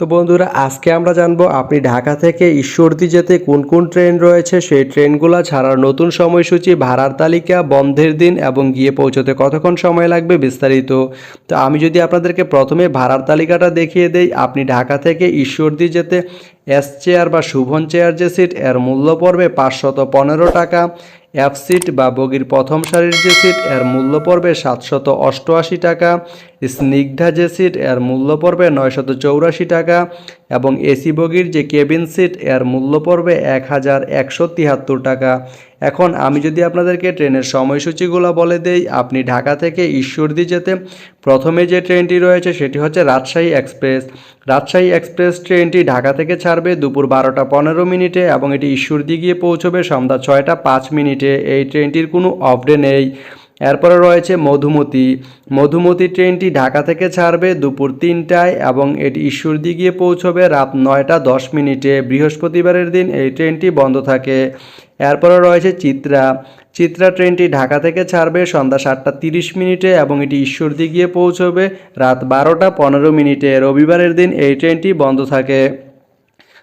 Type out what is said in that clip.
তো বন্ধুরা, আজকে আমরা জানব আপনি ঢাকা থেকে ঈশ্বরদি যেতে কোন কোন ট্রেন রয়েছে? সেই ট্রেনগুলো ছাড়ার নতুন সময়সূচি, ভাড়ার তালিকা, বন্ধের দিন এবং গিয়ে পৌঁছতে কতক্ষণ সময় লাগবে বিস্তারিত। তো আমি যদি আপনাদেরকে প্রথমে ভাড়ার তালিকাটা দেখিয়ে দেই, আপনি ঢাকা থেকে ঈশ্বরদি যেতে এস চেয়ার বা শুভন চেয়ার যে সিট, এর মূল্য পড়বে পাঁচশত পনেরো টাকা। অ্যাপ সিট বা বগির প্রথম সারির যে সিট, এর মূল্য পড়বে সাতশত অষ্টআশি টাকা। স্নিগ্ধা যে সিট, এর মূল্য পড়বে নয়শত চৌরাশি টাকা। এবং এসি বগির যে কেবিন সিট, এর মূল্য পড়বে এক হাজার একশো তিয়াত্তর টাকা। এখন আমি যদি আপনাদেরকে ট্রেনের সময়সূচিগুলো বলে দেই, আপনি ঢাকা থেকে ঈশ্বরদী যেতে, প্রথমে যে ট্রেনটি রয়েছে সেটি হচ্ছে রাজশাহী এক্সপ্রেস। রাজশাহী এক্সপ্রেস ট্রেনটি ঢাকা থেকে ছাড়বে দুপুর বারোটা পনেরো মিনিটে এবং এটি ঈশ্বরদী গিয়ে পৌঁছবে সন্ধ্যা ছয়টা পাঁচ মিনিটে। এই ট্রেনটির কোনো অফডে নেই। এরপরে রয়েছে মধুমতি। মধুমতি ট্রেনটি ঢাকা থেকে ছাড়বে দুপুর তিনটায় এবং এটি ঈশ্বরদী গিয়ে পৌঁছবে রাত নয়টা দশ মিনিটে। বৃহস্পতিবারের দিন এই ট্রেনটি বন্ধ থাকে। এরপরে রয়েছে চিত্রা। চিত্রা ট্রেনটি ঢাকা থেকে ছাড়বে সন্ধ্যা সাতটা তিরিশ মিনিটে এবং এটি ঈশ্বরদী গিয়ে পৌঁছবে রাত বারোটা পনেরো মিনিটে। রবিবারের দিন এই ট্রেনটি বন্ধ থাকে।